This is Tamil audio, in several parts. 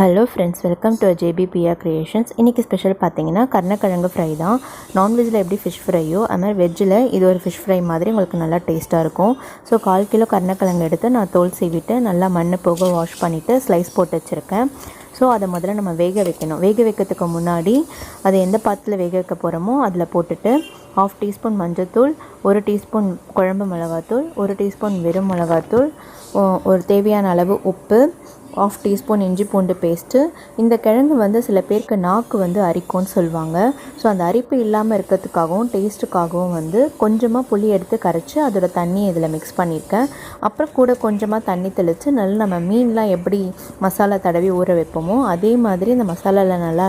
ஹலோ ஃப்ரெண்ட்ஸ் வெல்கம் டு ஜேபிபிஆ க்ரியேஷன்ஸ் இன்றைக்கி ஸ்பெஷல் பார்த்தீங்கன்னா கருணக்கிழங்கு ஃப்ரை தான். நான்வெஜ்ஜில் எப்படி ஃபிஷ் ஃப்ரையோ அது மாதிரி வெஜ்ஜில் இது ஒரு ஃபிஷ் ஃப்ரை மாதிரி உங்களுக்கு நல்லா டேஸ்ட்டாக இருக்கும். ஸோ கால் கிலோ கருணக்கிழங்கு எடுத்து நான் தோல் சீவிட்டு நல்லா மண் போக வாஷ் பண்ணிவிட்டு ஸ்லைஸ் போட்டு வச்சுருக்கேன். ஸோ அதை முதல்ல நம்ம வேக வைக்கணும். வேக வைக்கிறதுக்கு முன்னாடி அதை எந்த பாத்திரத்தில் வேக வைக்க போகிறோமோ அதில் போட்டுட்டு ஹாஃப் டீஸ்பூன் மஞ்சத்தூள் ஒரு டீஸ்பூன் குழம்பு மிளகாத்தூள் ஒரு டீஸ்பூன் வெறும் மிளகாத்தூள் ஒரு தேவையான அளவு உப்பு ஆஃப் டீஸ்பூன் இஞ்சி பூண்டு பேஸ்ட்டு இந்த கிழங்கு வந்து சில பேருக்கு நாக்கு வந்து அரிக்கும்னு சொல்லுவாங்க. ஸோ அந்த அரிப்பு இல்லாமல் இருக்கிறதுக்காகவும் டேஸ்ட்டுக்காகவும் வந்து கொஞ்சமாக புளி எடுத்து கரைச்சி அதோட தண்ணி இதில் மிக்ஸ் பண்ணியிருக்கேன். அப்புறம் கூட கொஞ்சமாக தண்ணி தெளித்து நல்லா நம்ம மீன்லாம் எப்படி மசாலா தடவி ஊற வைப்போமோ அதே மாதிரி இந்த மசாலாவில் நல்லா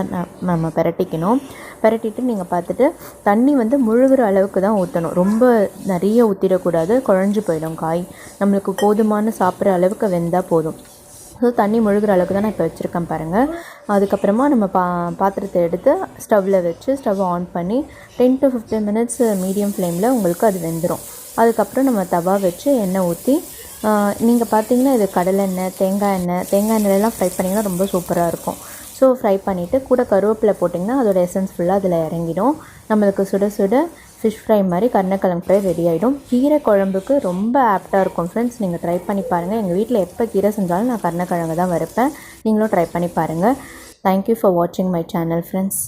நம்ம பிரட்டிக்கணும். பிரட்டிட்டு நீங்கள் பார்த்துட்டு தண்ணி வந்து முழுகிற அளவுக்கு தான் ஊற்றணும் ரொம்ப நிறைய ஊற்றிடக்கூடாது குழஞ்சு போயிடும் காய். நம்மளுக்கு போதுமான சாப்பிட்ற அளவுக்கு வெந்தால் போதும். ஸோ தண்ணி முழுகிற அளவுக்கு தான் நான் இப்போ வச்சுருக்கேன் பாருங்கள் அதுக்கப்புறமா நம்ம பா பாத்திரத்தை எடுத்து ஸ்டவ்வில் வச்சு ஸ்டவ் ஆன் பண்ணி ten to fifteen minutes medium ஃப்ளேமில் உங்களுக்கு அது வெந்துடும் அதுக்கப்புறம் நம்ம தவா வச்சு எண்ணெய் ஊற்றி நீங்கள் பார்த்தீங்கன்னா இது கடலெண்ணெய் தேங்காய் எண்ணெய் தேங்காய் எண்ணெய்லாம் ஃப்ரை பண்ணிங்கன்னா ரொம்ப சூப்பராக இருக்கும். ஸோ ஃப்ரை பண்ணிவிட்டு கூட கருவேப்பிலை போட்டிங்கன்னா அதோட எசன்ஸ் ஃபுல்லாக அதில் இறங்கிடும். நம்மளுக்கு சுட சுட ஃபிஷ் ஃப்ரை மாதிரி கருணக்கிழங்கு ஃப்ரை ரெடி ஆகிடும் கீரை குழம்புக்கு ரொம்ப ஆப்டாக இருக்கும் ஃப்ரெண்ட்ஸ் நீங்கள் ட்ரை பண்ணி பாருங்கள் எங்கள் வீட்டில் எப்போ கீரை செஞ்சாலும் நான் கருணக்கிழங்கு தான் வறுப்பேன். நீங்களும் ட்ரை பண்ணி பாருங்கள் தேங்க்யூ ஃபார் வாட்சிங் மை சேனல் ஃப்ரெண்ட்ஸ்